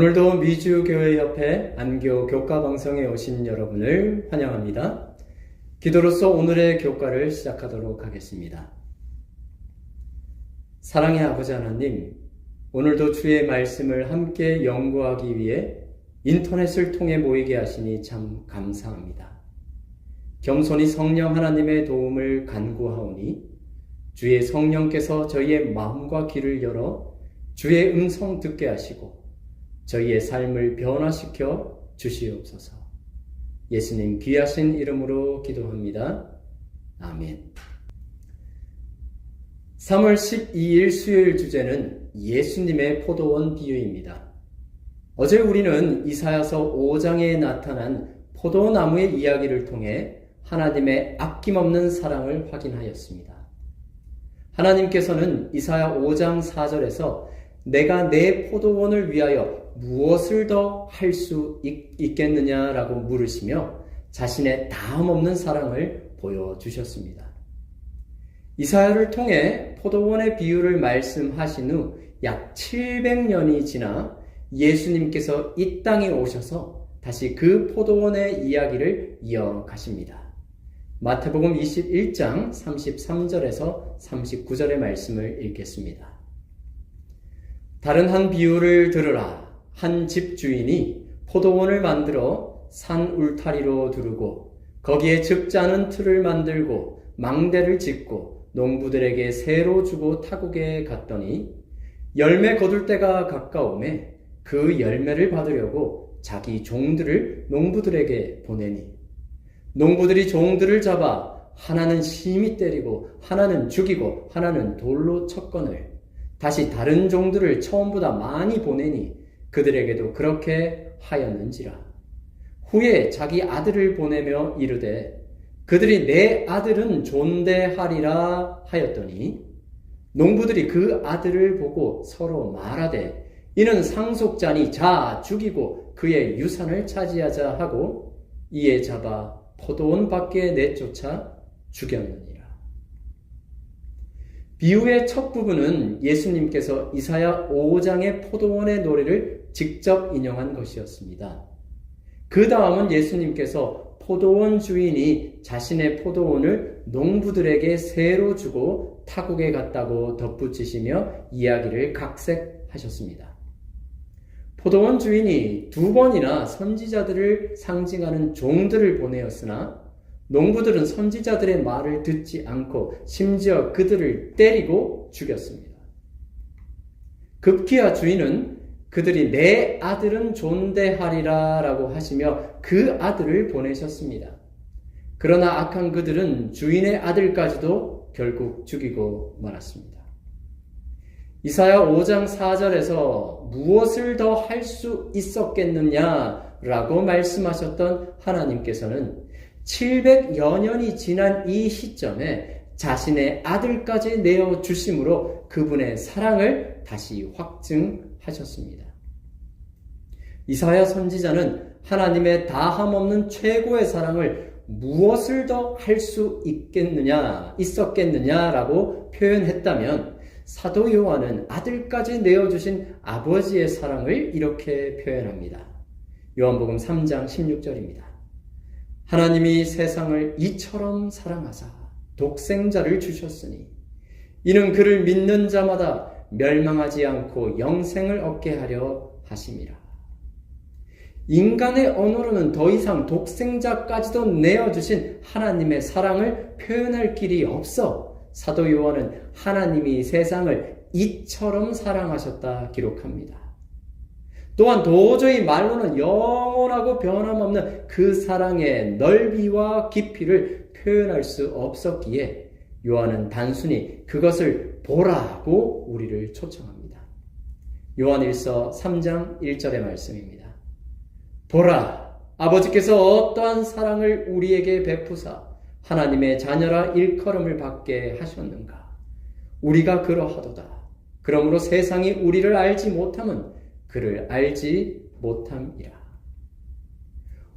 오늘도 미주교회협회 안교 교과방송에 오신 여러분을 환영합니다. 기도로서 오늘의 교과를 시작하도록 하겠습니다. 사랑의 아버지 하나님, 오늘도 주의 말씀을 함께 연구하기 위해 인터넷을 통해 모이게 하시니 참 감사합니다. 겸손히 성령 하나님의 도움을 간구하오니 주의 성령께서 저희의 마음과 귀를 열어 주의 음성 듣게 하시고 저희의 삶을 변화시켜 주시옵소서. 예수님 귀하신 이름으로 기도합니다. 아멘. 3월 12일 수요일 주제는 예수님의 포도원 비유입니다. 어제 우리는 이사야서 5장에 나타난 포도나무의 이야기를 통해 하나님의 아낌없는 사랑을 확인하였습니다. 하나님께서는 이사야 5장 4절에서 내가 내 포도원을 위하여 무엇을 더 할 수 있겠느냐라고 물으시며 자신의 다음 없는 사랑을 보여주셨습니다. 이사야를 통해 포도원의 비유를 말씀하신 후 약 700년이 지나 예수님께서 이 땅에 오셔서 다시 그 포도원의 이야기를 이어가십니다. 마태복음 21장 33절에서 39절의 말씀을 읽겠습니다. 다른 한 비유를 들으라. 한 집주인이 포도원을 만들어 산 울타리로 두르고 거기에 적잖은 틀을 만들고 망대를 짓고 농부들에게 새로 주고 타국에 갔더니 열매 거둘 때가 가까움에 그 열매를 받으려고 자기 종들을 농부들에게 보내니 농부들이 종들을 잡아 하나는 심히 때리고 하나는 죽이고 하나는 돌로 쳤거늘 다시 다른 종들을 처음보다 많이 보내니 그들에게도 그렇게 하였는지라. 후에 자기 아들을 보내며 이르되 그들이 내 아들은 존대하리라 하였더니 농부들이 그 아들을 보고 서로 말하되 이는 상속자니 자 죽이고 그의 유산을 차지하자 하고 이에 잡아 포도원 밖에 내쫓아 죽였느니라. 비유의 첫 부분은 예수님께서 이사야 5장의 포도원의 노래를 직접 인용한 것이었습니다. 그 다음은 예수님께서 포도원 주인이 자신의 포도원을 농부들에게 새로 주고 타국에 갔다고 덧붙이시며 이야기를 각색하셨습니다. 포도원 주인이 두 번이나 선지자들을 상징하는 종들을 보내었으나 농부들은 선지자들의 말을 듣지 않고 심지어 그들을 때리고 죽였습니다. 급기야 주인은 그들이 내 아들은 존대하리라 라고 하시며 그 아들을 보내셨습니다. 그러나 악한 그들은 주인의 아들까지도 결국 죽이고 말았습니다. 이사야 5장 4절에서 무엇을 더 할 수 있었겠느냐라고 말씀하셨던 하나님께서는 700여 년이 지난 이 시점에 자신의 아들까지 내어 주심으로 그분의 사랑을 다시 확증하셨습니다. 이사야 선지자는 하나님의 다함없는 최고의 사랑을 무엇을 더 할 수 있겠느냐, 있었겠느냐라고 표현했다면 사도 요한은 아들까지 내어주신 아버지의 사랑을 이렇게 표현합니다. 요한복음 3장 16절입니다. 하나님이 세상을 이처럼 사랑하사 독생자를 주셨으니 이는 그를 믿는 자마다 멸망하지 않고 영생을 얻게 하려 하심이라. 인간의 언어로는 더 이상 독생자까지도 내어주신 하나님의 사랑을 표현할 길이 없어 사도 요한은 하나님이 세상을 이처럼 사랑하셨다 기록합니다. 또한 도저히 말로는 영원하고 변함없는 그 사랑의 넓이와 깊이를 표현할 수 없었기에 요한은 단순히 그것을 보라고 우리를 초청합니다. 요한 1서 3장 1절의 말씀입니다. 보라, 아버지께서 어떠한 사랑을 우리에게 베푸사 하나님의 자녀라 일컬음을 받게 하셨는가? 우리가 그러하도다. 그러므로 세상이 우리를 알지 못함은 그를 알지 못함이라.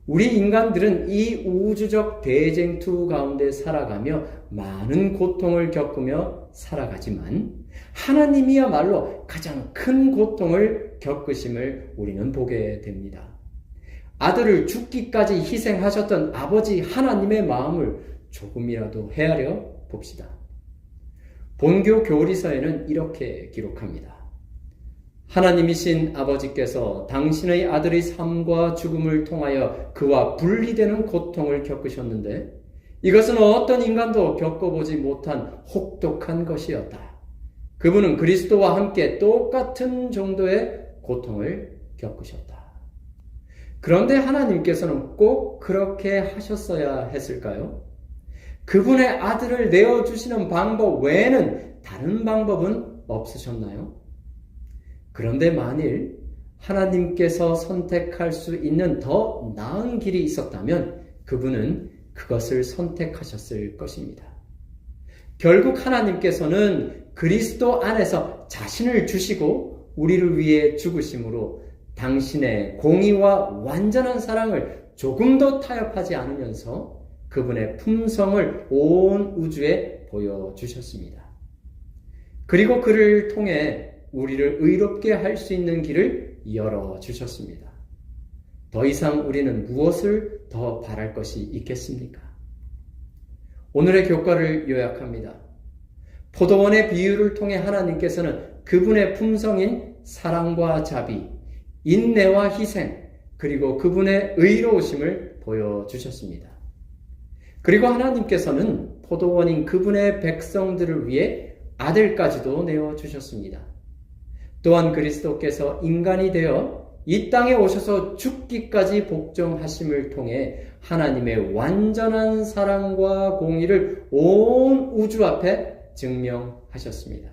우리 인간들은 이 우주적 대쟁투 가운데 살아가며 많은 고통을 겪으며 살아가지만 하나님이야말로 가장 큰 고통을 겪으심을 우리는 보게 됩니다. 아들을 죽기까지 희생하셨던 아버지 하나님의 마음을 조금이라도 헤아려 봅시다. 본교 교리서에는 이렇게 기록합니다. 하나님이신 아버지께서 당신의 아들의 삶과 죽음을 통하여 그와 분리되는 고통을 겪으셨는데 이것은 어떤 인간도 겪어보지 못한 혹독한 것이었다. 그분은 그리스도와 함께 똑같은 정도의 고통을 겪으셨다. 그런데 하나님께서는 꼭 그렇게 하셨어야 했을까요? 그분의 아들을 내어주시는 방법 외에는 다른 방법은 없으셨나요? 그런데 만일 하나님께서 선택할 수 있는 더 나은 길이 있었다면 그분은 그것을 선택하셨을 것입니다. 결국 하나님께서는 그리스도 안에서 자신을 주시고 우리를 위해 죽으심으로 당신의 공의와 완전한 사랑을 조금도 타협하지 않으면서 그분의 품성을 온 우주에 보여주셨습니다. 그리고 그를 통해 우리를 의롭게 할 수 있는 길을 열어 주셨습니다. 더 이상 우리는 무엇을 더 바랄 것이 있겠습니까? 오늘의 교과를 요약합니다. 포도원의 비유를 통해 하나님께서는 그분의 품성인 사랑과 자비, 인내와 희생, 그리고 그분의 의로우심을 보여주셨습니다. 그리고 하나님께서는 포도원인 그분의 백성들을 위해 아들까지도 내어주셨습니다. 또한 그리스도께서 인간이 되어 이 땅에 오셔서 죽기까지 복종하심을 통해 하나님의 완전한 사랑과 공의를 온 우주 앞에 증명하셨습니다.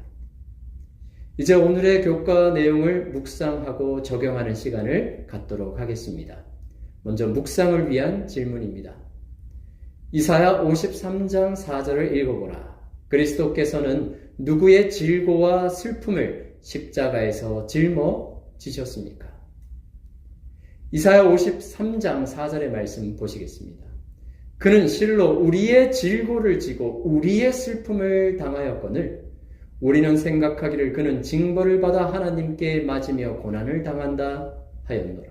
이제 오늘의 교과 내용을 묵상하고 적용하는 시간을 갖도록 하겠습니다. 먼저 묵상을 위한 질문입니다. 이사야 53장 4절을 읽어보라. 그리스도께서는 누구의 질고와 슬픔을 십자가에서 짊어 지셨습니까? 이사야 53장 4절의 말씀 보시겠습니다. 그는 실로 우리의 질고를 지고 우리의 슬픔을 당하였거늘 우리는 생각하기를 그는 징벌을 받아 하나님께 맞으며 고난을 당한다 하였노라.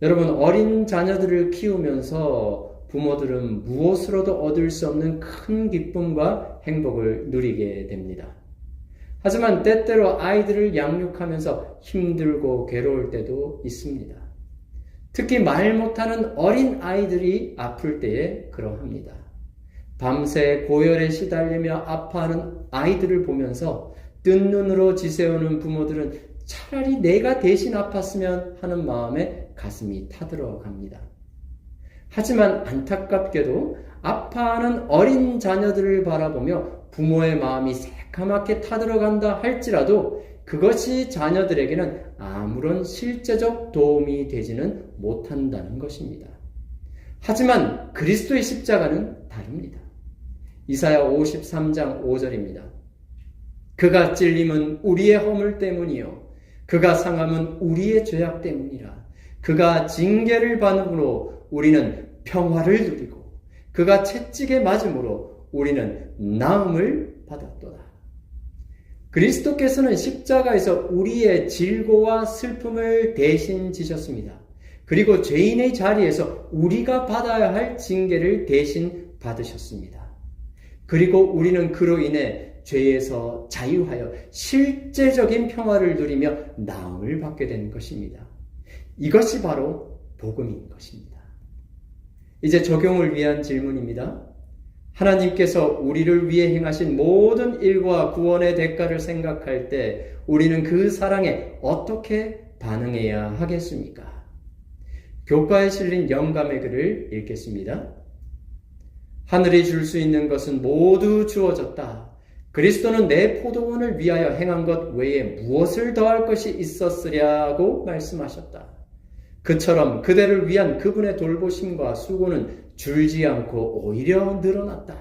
여러분 어린 자녀들을 키우면서 부모들은 무엇으로도 얻을 수 없는 큰 기쁨과 행복을 누리게 됩니다. 하지만 때때로 아이들을 양육하면서 힘들고 괴로울 때도 있습니다. 특히 말 못하는 어린 아이들이 아플 때에 그러합니다. 밤새 고열에 시달리며 아파하는 아이들을 보면서 뜬 눈으로 지새우는 부모들은 차라리 내가 대신 아팠으면 하는 마음에 가슴이 타들어 갑니다. 하지만 안타깝게도 아파하는 어린 자녀들을 바라보며 부모의 마음이 새카맣게 타들어간다 할지라도 그것이 자녀들에게는 아무런 실제적 도움이 되지는 못한다는 것입니다. 하지만 그리스도의 십자가는 다릅니다. 이사야 53장 5절입니다. 그가 찔림은 우리의 허물 때문이요. 그가 상함은 우리의 죄악 때문이라. 그가 징계를 받음으로 우리는 평화를 누리고 그가 채찍에 맞음으로 우리는 나음을 받았도다. 그리스도께서는 십자가에서 우리의 질고와 슬픔을 대신 지셨습니다. 그리고 죄인의 자리에서 우리가 받아야 할 징계를 대신 받으셨습니다. 그리고 우리는 그로 인해 죄에서 자유하여 실제적인 평화를 누리며 나음을 받게 된 것입니다. 이것이 바로 복음인 것입니다. 이제 적용을 위한 질문입니다. 하나님께서 우리를 위해 행하신 모든 일과 구원의 대가를 생각할 때 우리는 그 사랑에 어떻게 반응해야 하겠습니까? 교과에 실린 영감의 글을 읽겠습니다. 하늘이 줄 수 있는 것은 모두 주어졌다. 그리스도는 내 포도원을 위하여 행한 것 외에 무엇을 더할 것이 있었으랴고 말씀하셨다. 그처럼 그대를 위한 그분의 돌보심과 수고는 줄지 않고 오히려 늘어났다.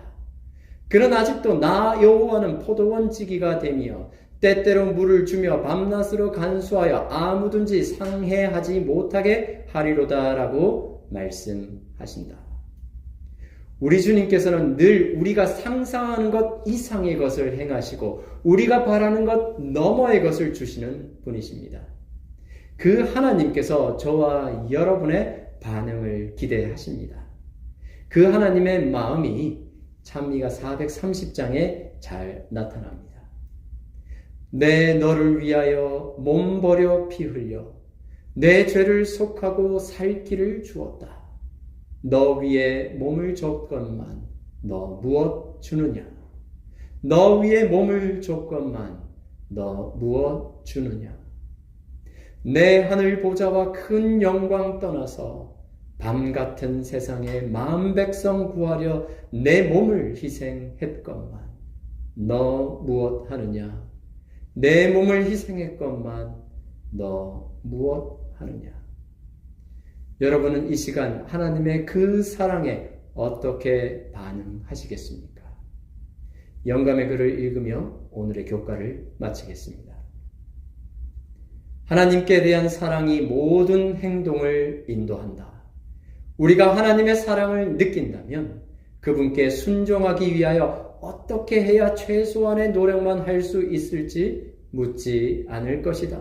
그는 아직도 나 여호와는 포도원 지기가 되며 때때로 물을 주며 밤낮으로 간수하여 아무든지 상해하지 못하게 하리로다라고 말씀하신다. 우리 주님께서는 늘 우리가 상상하는 것 이상의 것을 행하시고 우리가 바라는 것 너머의 것을 주시는 분이십니다. 그 하나님께서 저와 여러분의 반응을 기대하십니다. 그 하나님의 마음이 찬미가 430장에 잘 나타납니다. 내 너를 위하여 몸 버려 피 흘려 내 죄를 속하고 살 길을 주었다. 너 위에 몸을 줬건만 너 무엇 주느냐? 너 위에 몸을 줬건만 너 무엇 주느냐? 내 하늘 보좌와 큰 영광 떠나서 밤 같은 세상에 마음 백성 구하려 내 몸을 희생했건만 너 무엇 하느냐? 내 몸을 희생했건만 너 무엇 하느냐? 여러분은 이 시간 하나님의 그 사랑에 어떻게 반응하시겠습니까? 영감의 글을 읽으며 오늘의 교과를 마치겠습니다. 하나님께 대한 사랑이 모든 행동을 인도한다. 우리가 하나님의 사랑을 느낀다면 그분께 순종하기 위하여 어떻게 해야 최소한의 노력만 할 수 있을지 묻지 않을 것이다.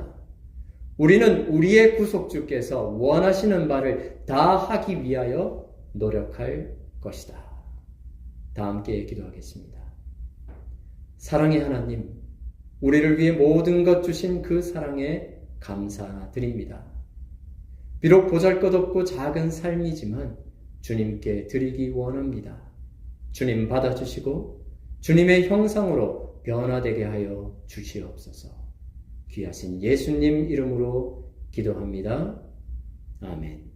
우리는 우리의 구속주께서 원하시는 바를 다 하기 위하여 노력할 것이다. 다 함께 기도하겠습니다. 사랑의 하나님, 우리를 위해 모든 것 주신 그 사랑에 감사드립니다. 비록 보잘 것 없고 작은 삶이지만 주님께 드리기 원합니다. 주님 받아주시고 주님의 형상으로 변화되게 하여 주시옵소서. 귀하신 예수님 이름으로 기도합니다. 아멘.